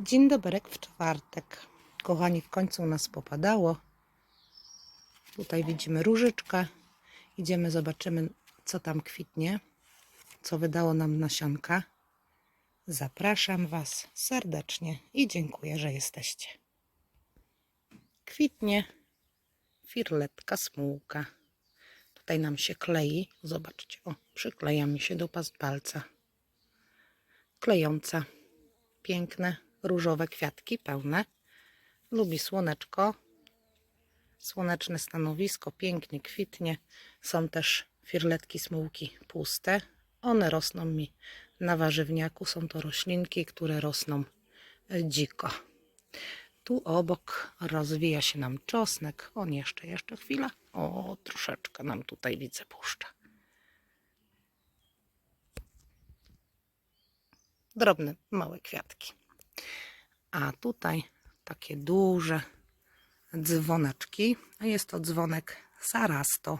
Dzień doberek w czwartek. Kochani, w końcu nas popadało. Tutaj widzimy różyczkę. Idziemy, zobaczymy, co tam kwitnie, co wydało nam nasionka. Zapraszam Was serdecznie i dziękuję, że jesteście. Kwitnie firletka smułka. Tutaj nam się klei. Zobaczcie, o, przykleja mi się do palca. Klejąca. Piękne, różowe kwiatki, pełne. Lubi słoneczko. Słoneczne stanowisko, pięknie kwitnie. Są też firletki smułki puste. One rosną mi na warzywniaku. Są to roślinki, które rosną e, dziko. Tu obok rozwija się nam czosnek. On jeszcze, jeszcze chwila. O, troszeczkę nam tutaj widzę puszcza. Drobne, małe kwiatki. A tutaj takie duże dzwoneczki. A jest to dzwonek Sarasto.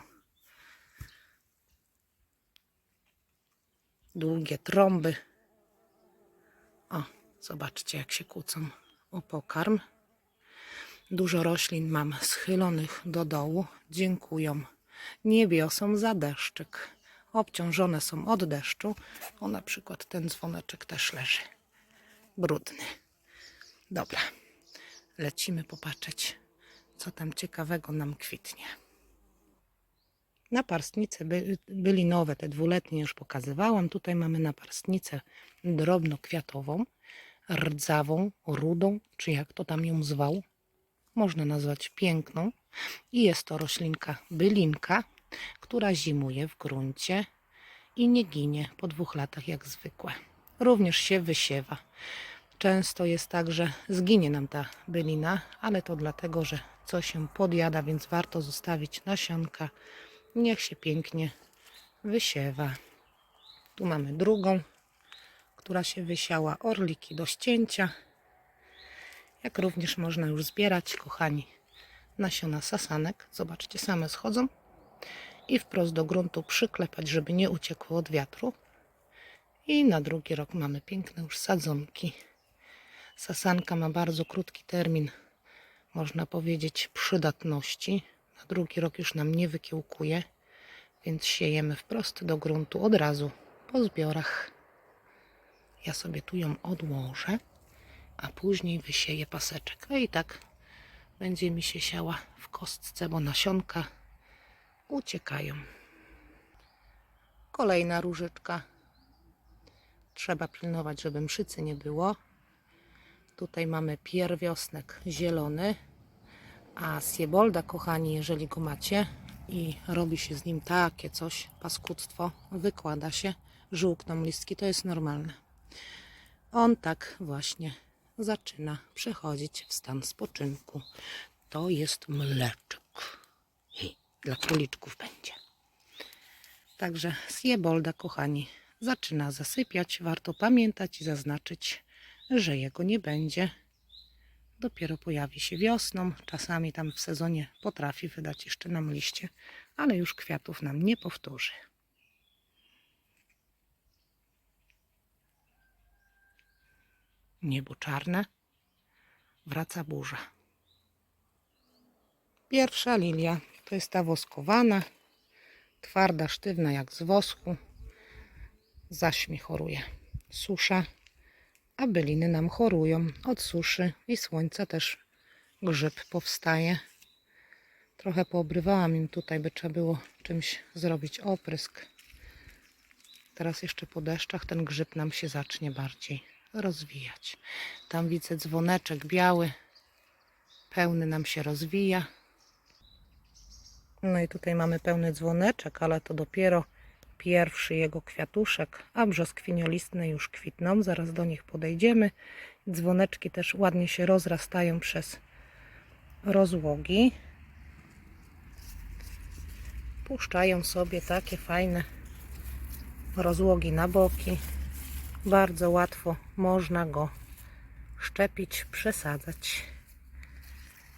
Długie trąby. O, zobaczcie jak się kłócą o pokarm. Dużo roślin mam schylonych do dołu. Dziękują niebiosom za deszczyk. Obciążone są od deszczu. O, na przykład ten dzwoneczek też leży. Brudny. Dobra. Lecimy popatrzeć, co tam ciekawego nam kwitnie. Naparstnice by, byli nowe, te dwuletnie już pokazywałam. Tutaj mamy naparstnicę drobnokwiatową, rdzawą, rudą, czy jak to tam ją zwał. Można nazwać piękną. I jest to roślinka bylinka, która zimuje w gruncie i nie ginie po dwóch latach jak zwykłe. Również się wysiewa. Często jest tak, że zginie nam ta bylina, ale to dlatego, że coś się podjada, więc warto zostawić nasionka. Niech się pięknie wysiewa. Tu mamy drugą, która się wysiała, orliki do ścięcia. Jak również można już zbierać, kochani, nasiona sasanek. Zobaczcie, same schodzą. I wprost do gruntu przyklepać, żeby nie uciekło od wiatru. I na drugi rok mamy piękne już sadzonki. Sasanka ma bardzo krótki termin, można powiedzieć, przydatności. Na drugi rok już nam nie wykiełkuje, więc siejemy wprost do gruntu od razu po zbiorach. Ja sobie tu ją odłożę, a później wysieję paseczek. A i tak będzie mi się siała w kostce, bo nasionka uciekają. Kolejna różyczka. Trzeba pilnować, żeby mszycy nie było. Tutaj mamy pierwiosnek zielony, a siebolda, kochani, jeżeli go macie i robi się z nim takie coś, paskudztwo, wykłada się, żółkną listki, to jest normalne. On tak właśnie zaczyna przechodzić w stan spoczynku. To jest mleczek. I dla króliczków będzie. Także siebolda, kochani, zaczyna zasypiać. Warto pamiętać i zaznaczyć, że jego nie będzie. Dopiero pojawi się wiosną. Czasami tam w sezonie potrafi wydać jeszcze nam liście, ale już kwiatów nam nie powtórzy. Niebo czarne, wraca burza. Pierwsza lilia to jest ta woskowana, twarda, sztywna jak z wosku. Zaśmi choruje. Susza a byliny nam chorują od suszy i słońca też grzyb powstaje. Trochę poobrywałam im tutaj, by trzeba było czymś zrobić oprysk. Teraz jeszcze po deszczach ten grzyb nam się zacznie bardziej rozwijać. Tam widzę dzwoneczek biały, pełny nam się rozwija. No i tutaj mamy pełny dzwoneczek, ale to dopiero pierwszy jego kwiatuszek, a brzoskwiniolistne już kwitną. Zaraz do nich podejdziemy. Dzwoneczki też ładnie się rozrastają przez rozłogi. Puszczają sobie takie fajne rozłogi na boki. Bardzo łatwo można go szczepić, przesadzać.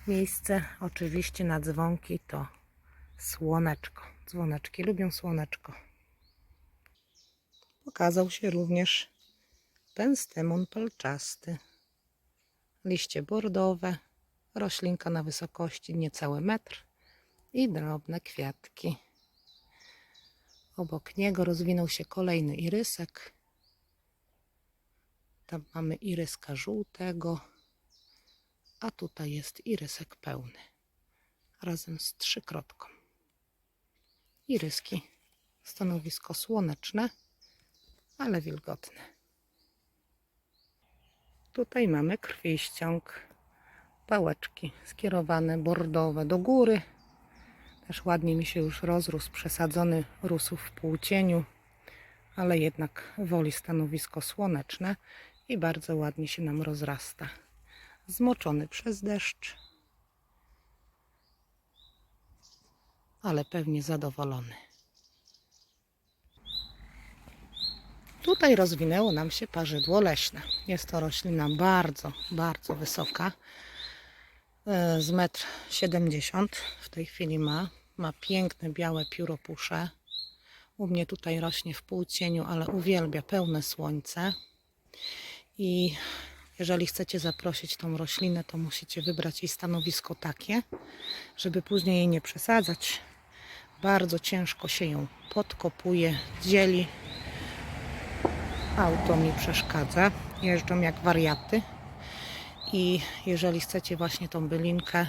Miejsce oczywiście na dzwonki to słoneczko. Dzwoneczki lubią słoneczko pokazał się również penstemon palczasty. liście bordowe, roślinka na wysokości niecały metr i drobne kwiatki. Obok niego rozwinął się kolejny irysek. Tam mamy iryska żółtego, a tutaj jest irysek pełny razem z trzykrotką. Iryski. Stanowisko słoneczne, ale wilgotne. Tutaj mamy krwiściąg. Pałeczki skierowane bordowe do góry. Też ładnie mi się już rozrósł, przesadzony rósł w półcieniu, ale jednak woli stanowisko słoneczne i bardzo ładnie się nam rozrasta. Zmoczony przez deszcz, ale pewnie zadowolony. Tutaj rozwinęło nam się parzydło leśne. Jest to roślina bardzo, bardzo wysoka. E, Z metr 70 w tej chwili ma. Ma piękne białe pióropusze. U mnie tutaj rośnie w półcieniu, ale uwielbia pełne słońce. I jeżeli chcecie zaprosić tą roślinę, to musicie wybrać jej stanowisko takie, żeby później jej nie przesadzać. Bardzo ciężko się ją podkopuje, dzieli. Auto mi przeszkadza. Jeżdżą jak wariaty. I jeżeli chcecie właśnie tą bylinkę,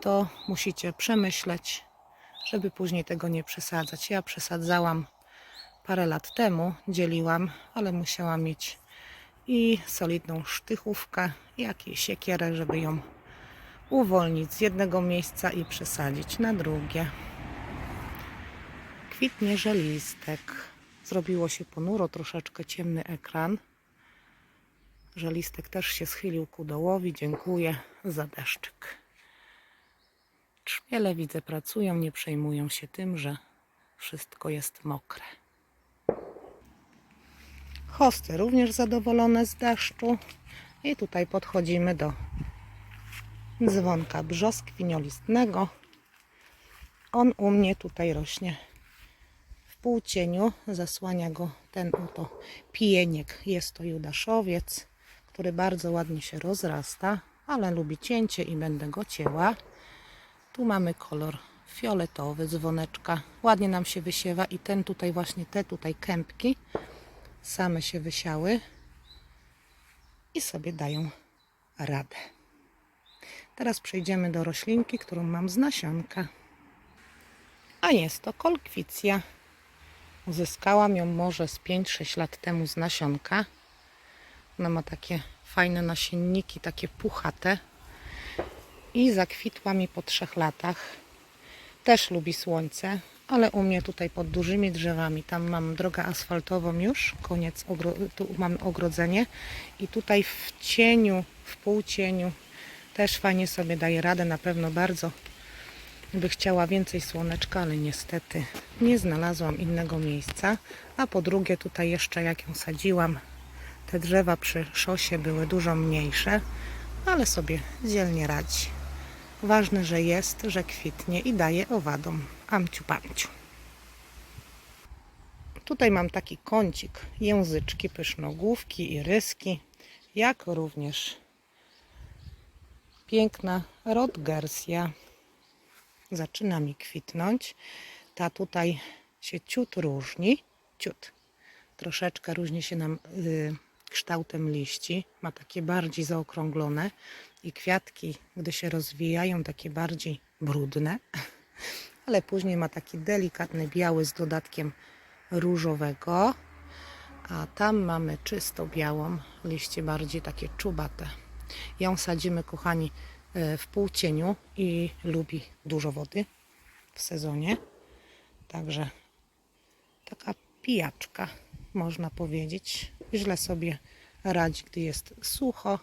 to musicie przemyśleć, żeby później tego nie przesadzać. Ja przesadzałam parę lat temu, dzieliłam, ale musiałam mieć i solidną sztychówkę, jak i siekierę, żeby ją uwolnić z jednego miejsca i przesadzić na drugie. Kwitnie żelistek. Zrobiło się ponuro, troszeczkę ciemny ekran. Żelistek też się schylił ku dołowi. Dziękuję za deszczyk. Trzmiele widzę pracują, nie przejmują się tym, że wszystko jest mokre. Hosty również zadowolone z deszczu. I tutaj podchodzimy do dzwonka brzoskwiniolistnego. On u mnie tutaj rośnie półcieniu. Zasłania go ten oto pijeniek. Jest to judaszowiec, który bardzo ładnie się rozrasta, ale lubi cięcie i będę go cięła. Tu mamy kolor fioletowy dzwoneczka. Ładnie nam się wysiewa i ten tutaj właśnie, te tutaj kępki same się wysiały i sobie dają radę. Teraz przejdziemy do roślinki, którą mam z nasionka. A jest to kolkwicja. Uzyskałam ją może z 5-6 lat temu z nasionka. Ona ma takie fajne nasienniki, takie puchate. I zakwitła mi po trzech latach. Też lubi słońce, ale u mnie tutaj pod dużymi drzewami. Tam mam drogę asfaltową już, koniec, tu mamy ogrodzenie. I tutaj w cieniu, w półcieniu też fajnie sobie daje radę. Na pewno bardzo by chciała więcej słoneczka, ale niestety nie znalazłam innego miejsca. A po drugie tutaj jeszcze jak ją sadziłam, te drzewa przy szosie były dużo mniejsze, ale sobie dzielnie radzi. Ważne, że jest, że kwitnie i daje owadom. Amciu pamciu. Tutaj mam taki kącik, języczki, pysznogłówki i ryski, jak również piękna rodgersja. Zaczyna mi kwitnąć. Ta tutaj się ciut różni. Ciut. Troszeczkę różni się nam y, kształtem liści. Ma takie bardziej zaokrąglone i kwiatki, gdy się rozwijają, takie bardziej brudne. Ale później ma taki delikatny biały z dodatkiem różowego. A tam mamy czysto białą, liście bardziej takie czubate. Ją sadzimy, kochani, w półcieniu i lubi dużo wody w sezonie. Także taka pijaczka, można powiedzieć. Źle sobie radzi, gdy jest sucho,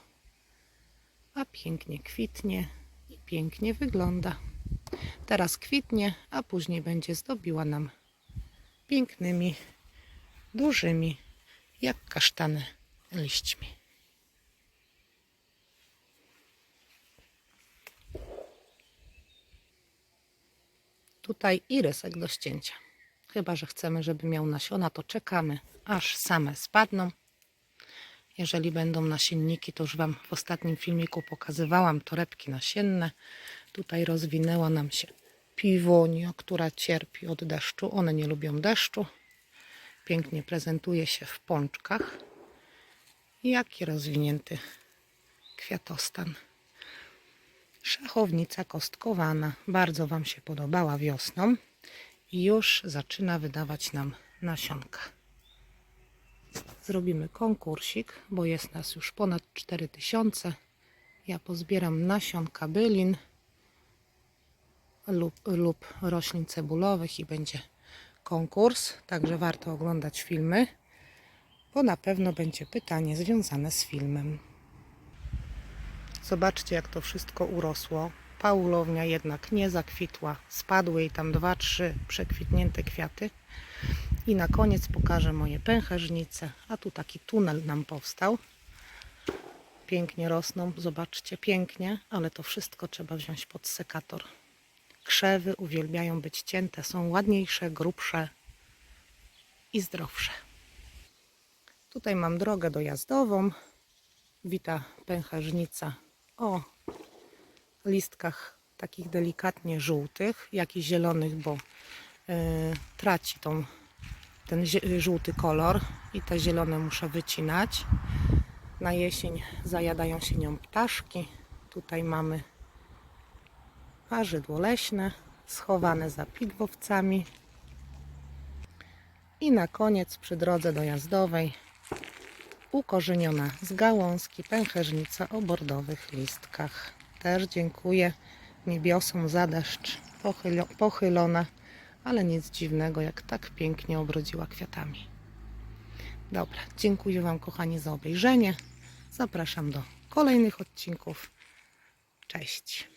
a pięknie kwitnie i pięknie wygląda. Teraz kwitnie, a później będzie zdobiła nam pięknymi, dużymi, jak kasztany liśćmi. Tutaj irysek do ścięcia. Chyba, że chcemy, żeby miał nasiona, to czekamy, aż same spadną Jeżeli będą nasienniki, to już Wam w ostatnim filmiku pokazywałam torebki nasienne. Tutaj rozwinęła nam się piwonia, która cierpi od deszczu. One nie lubią deszczu. Pięknie prezentuje się w pączkach. Jaki rozwinięty kwiatostan. Szachownica kostkowana. Bardzo Wam się podobała wiosną i już zaczyna wydawać nam nasionka. Zrobimy konkursik, bo jest nas już ponad 4000. Ja pozbieram nasionka bylin lub, lub roślin cebulowych i będzie konkurs, także warto oglądać filmy, bo na pewno będzie pytanie związane z filmem. Zobaczcie, jak to wszystko urosło. Paulownia jednak nie zakwitła. Spadły jej tam dwa, trzy przekwitnięte kwiaty. I na koniec pokażę moje pęcherzynice. A tu taki tunel nam powstał. Pięknie rosną, zobaczcie, pięknie, ale to wszystko trzeba wziąć pod sekator. Krzewy uwielbiają być cięte, są ładniejsze, grubsze i zdrowsze. Tutaj mam drogę dojazdową. Wita pęcherzynica o listkach takich delikatnie żółtych, jak i zielonych, bo y, traci tą, ten żółty kolor i te zielone muszę wycinać. Na jesień zajadają się nią ptaszki. Tutaj mamy warzydło leśne schowane za pigwowcami. I na koniec przy drodze dojazdowej ukorzeniona z gałązki pęcherzynica o bordowych listkach. Też dziękuję niebiosom za deszcz pochylo- pochylona, ale nic dziwnego, jak tak pięknie obrodziła kwiatami. Dobra, dziękuję Wam kochani za obejrzenie. Zapraszam do kolejnych odcinków. Cześć.